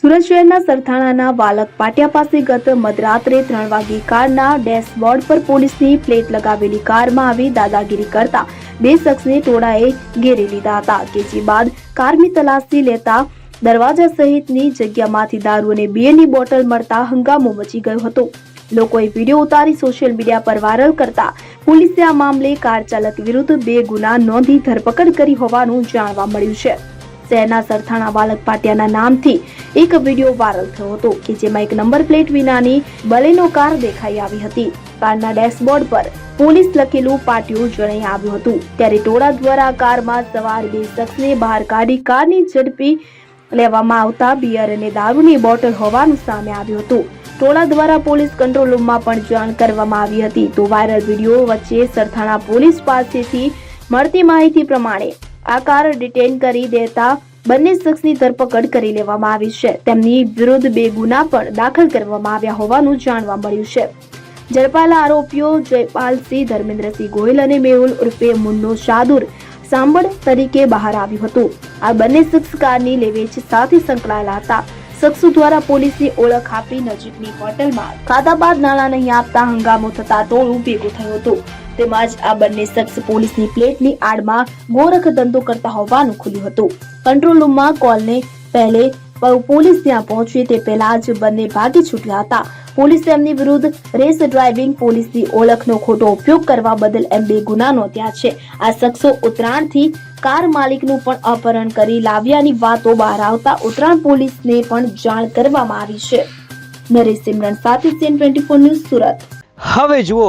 સુરત શહેરના સરથાણાના વાલક પાટિયા પાસે ગત મધરાત્રે ત્રણ વાગે કારના ડેશબોર્ડ પર પોલીસની પ્લેટ લગાવેલી કારમાં આવી દાદાગીરી કરતા બે શખ્સને ટોળાએ ઘેરી લીધા હતા, કે જે બાદ કારની તલાશી લેતા દરવાજા સહિતની જગ્યામાંથી દારૂ અને બિયરની બોટલ મળતા હંગામો મચી ગયો હતો. લોકોએ વીડિયો ઉતારી સોશિયલ મીડિયા પર વાયરલ કરતા પોલીસે આ મામલે કાર ચાલક વિરુદ્ધ બે ગુના નોંધી ધરપકડ કરી હોવાનું જાણવા મળ્યું છે. શહેરના સરથાણા વાલક પાટિયાના નામથી એક વીડિયો વાયરલ થયો હતો કે જેમાં એક નંબર પ્લેટ વિનાની બલેનો કાર દેખાઈ આવી હતી. કારના ડેશબોર્ડ પર પોલીસ લખેલું પાટિયું જણાઈ આવ્યું હતું. ત્યારે ટોળા દ્વારા કારમાં સવાર બે શખ્સને બહાર કાઢી કારની ઝડપી લેવામાં આવતા બિયર અને દારૂની બોટલ હોવાનું સામે આવ્યું હતું. ટોળા દ્વારા પોલીસ કંટ્રોલ રૂમમાં પણ જાણ કરવામાં આવી હતી. તો વાયરલ વીડિયો વચ્ચે સરથાણા પોલીસ પાસેથી મળતી માહિતી પ્રમાણે આ કાર ડિટેન કરી દેતા બંને શખ્સની ધરપકડ કરી લેવામાં આવી છે. તેમની વિરુદ્ધ બે ગુના પણ દાખલ કરવામાં આવ્યા હોવાનું જાણવા મળ્યું છે. ઝડપાયેલા આરોપીઓ જયપાલસિંહ, ધર્મેન્દ્રસિંહ ગોહિલ અને મેહુલ ઉર્ફે મુન્નો શાદુર સાંભળ તરીકે બહાર આવ્યું હતું. આ બંને શખ્સ કારની લેવેચ સાથે સંકળાયેલા હતા. શખ્સો દ્વારા પોલીસની ઓળખ આપી નજીકની હોટલમાં ખાધા બાદ નાણાં નહીં આપતા હંગામો થતા ટોળું ભેગું થયું હતું. તેમજ આ બંને શખ્સ પોલીસની પ્લેટની આડમાં ગોરખ ધંધો કરતા હોવાનું ખુલ્યું હતું. કંટ્રોલ રૂમમાં કોલને પહેલે પોલીસ ત્યાં પહોંચી તે પહેલા જ બંને ભાગી છૂટ્યા હતા. પોલીસ તેમની વિરુદ્ધ રેસ ડ્રાઇવિંગ પોલીસની ઓળખનો ખોટો ઉપયોગ કરવા બદલ એમ બે ગુના નોંધ્યા છે. આ શખ્સો ઉત્તરાયણથી કાર માલિકનું પણ અપહરણ કરી લાવ્યાની વાતો બહાર આવતા ઉત્તરાયણ પોલીસને પણ જાણ કરવામાં આવી છે. નરેશ સિમરન સાથે સીએન ટ્વેન્ટી ન્યૂઝ સુરત. હવે જુઓ